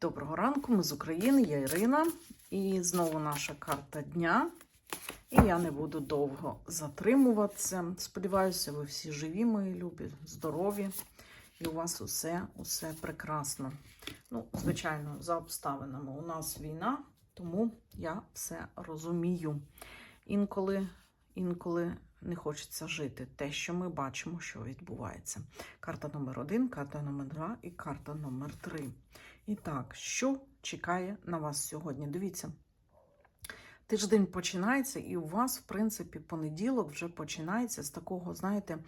Доброго ранку, ми з України, я Ірина. І знову наша карта дня. І я не буду довго затримуватися. Сподіваюся, ви всі живі, мої любі, здорові. І у вас усе, усе прекрасно. Ну, звичайно, за обставинами. У нас війна, тому я все розумію. Інколи, інколи не хочеться жити те, що ми бачимо, що відбувається. Карта номер один, карта номер два і карта номер три. І так, що чекає на вас сьогодні? Дивіться. Тиждень починається, і у вас, в принципі, понеділок вже починається з такого, знаєте,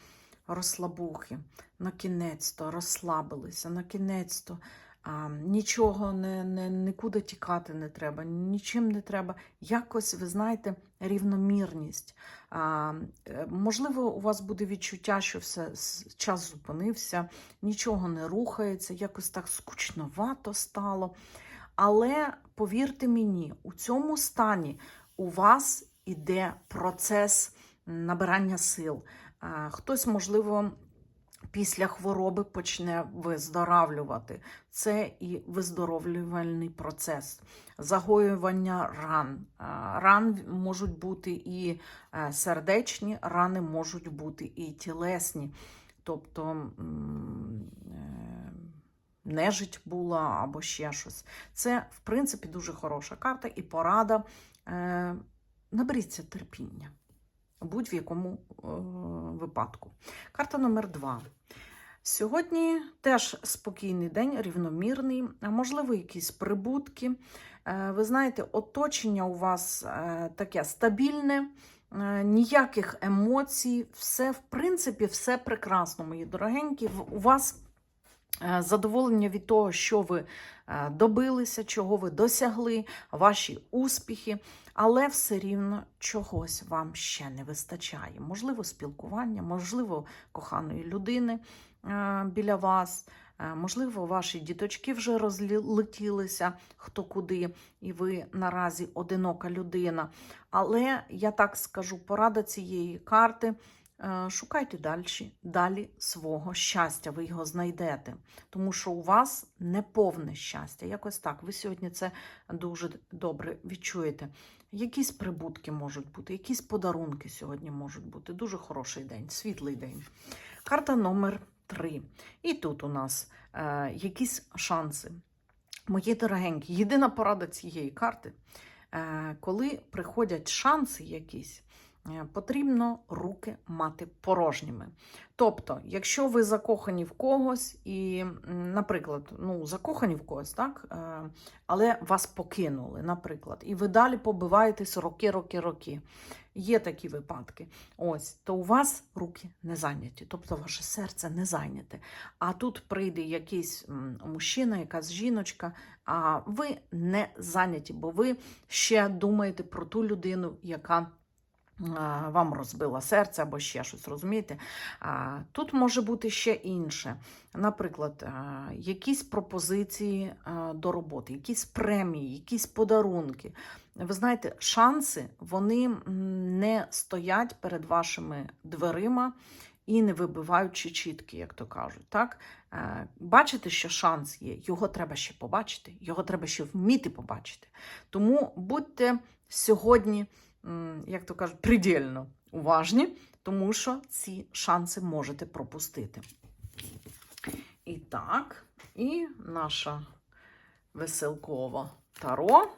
розслабухи. На кінець-то розслабилися, на кінець-то а, нічого не, не, нікуди тікати не треба, нічим не треба. Якось, ви знаєте, рівномірність. А, е, можливо, у вас буде відчуття, що все час зупинився, нічого не рухається, якось так скучновато стало. Але повірте мені, у цьому стані у вас іде процес набирання сил. Хтось, можливо, після хвороби почне виздоравлювати. Це і виздоровлювальний процес, загоювання ран. А, Ран можуть бути і е, сердечні, рани можуть бути і тілесні. Тобто е, нежить була або ще щось. Це, в принципі, дуже хороша карта і порада. Е, Наберіться терпіння будь-якому е, випадку. Карта номер два. Сьогодні теж спокійний день, рівномірний, а можливо, якісь прибутки. Е, Ви знаєте, оточення у вас е, таке стабільне, ніяких емоцій, все, в принципі, все прекрасно, мої дорогенькі. У вас задоволення від того, що ви добилися, чого ви досягли, ваші успіхи, але все рівно чогось вам ще не вистачає. Можливо, спілкування, можливо, коханої людини е, біля вас. Е, Можливо, ваші діточки вже розлетілися хто куди, і ви наразі одинока людина. Але я так скажу, порада цієї карти. Е, Шукайте далі, далі свого щастя, ви його знайдете. Тому що у вас неповне щастя. Якось так. Ви сьогодні це дуже добре відчуєте. Якісь прибутки можуть бути, якісь подарунки сьогодні можуть бути. Дуже хороший день, світлий день. Карта номер три. І тут у нас е, якісь шанси. Мої дорогенькі, єдина порада цієї карти, е, коли приходять шанси якісь, потрібно руки мати порожніми. Тобто, якщо ви закохані в когось, і, наприклад, ну, закохані в когось, так, е, але вас покинули, наприклад, і ви далі побиваєтесь роки, роки, роки. Є такі випадки. Ось, то у вас руки не зайняті, тобто ваше серце не зайняте. А тут прийде якийсь мужчина, якась жіночка, а ви не зайняті, бо ви ще думаєте про ту людину, яка вам розбила серце або ще щось, розумієте? Тут може бути ще інше. Наприклад, якісь пропозиції до роботи, якісь премії, якісь подарунки. Ви знаєте, шанси вони не стоять перед вашими дверима і не вибиваючи чітки, як то кажуть. Так? Бачите, що шанс є, його треба ще побачити, його треба ще вміти побачити. Тому будьте сьогодні, як то кажуть, предельно уважні, тому що ці шанси можете пропустити. І так, і наша веселкова таро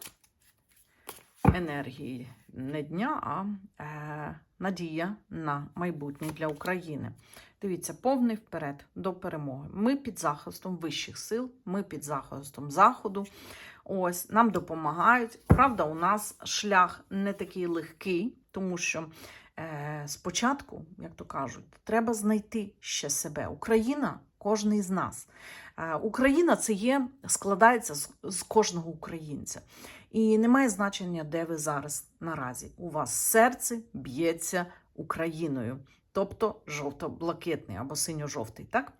енергії не дня, а е, надія на майбутнє для України. Дивіться, повний вперед до перемоги. Ми під захистом вищих сил, ми під захистом заходу. Ось нам допомагають. Правда, у нас шлях не такий легкий, тому що е, спочатку, як то кажуть, треба знайти ще себе. Україна, кожний з нас. Е, Україна це є, складається з, кожного українця. І немає значення, де ви зараз наразі. У вас серце б'ється Україною, тобто жовто-блакитний або синьо-жовтий. Так?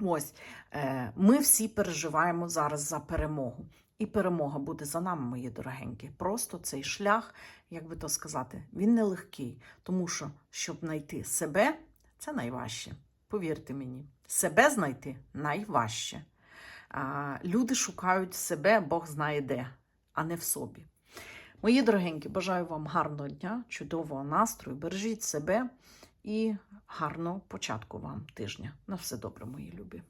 Ось е, ми всі переживаємо зараз за перемогу. І перемога буде за нами, мої дорогенькі. Просто цей шлях, як би то сказати, він нелегкий, тому що щоб знайти себе, це найважче. Повірте мені, себе знайти найважче. А, люди шукають себе, Бог знає де, а не в собі. Мої дорогенькі, бажаю вам гарного дня, чудового настрою, бережіть себе і гарного початку вам тижня. На все добре, мої любі.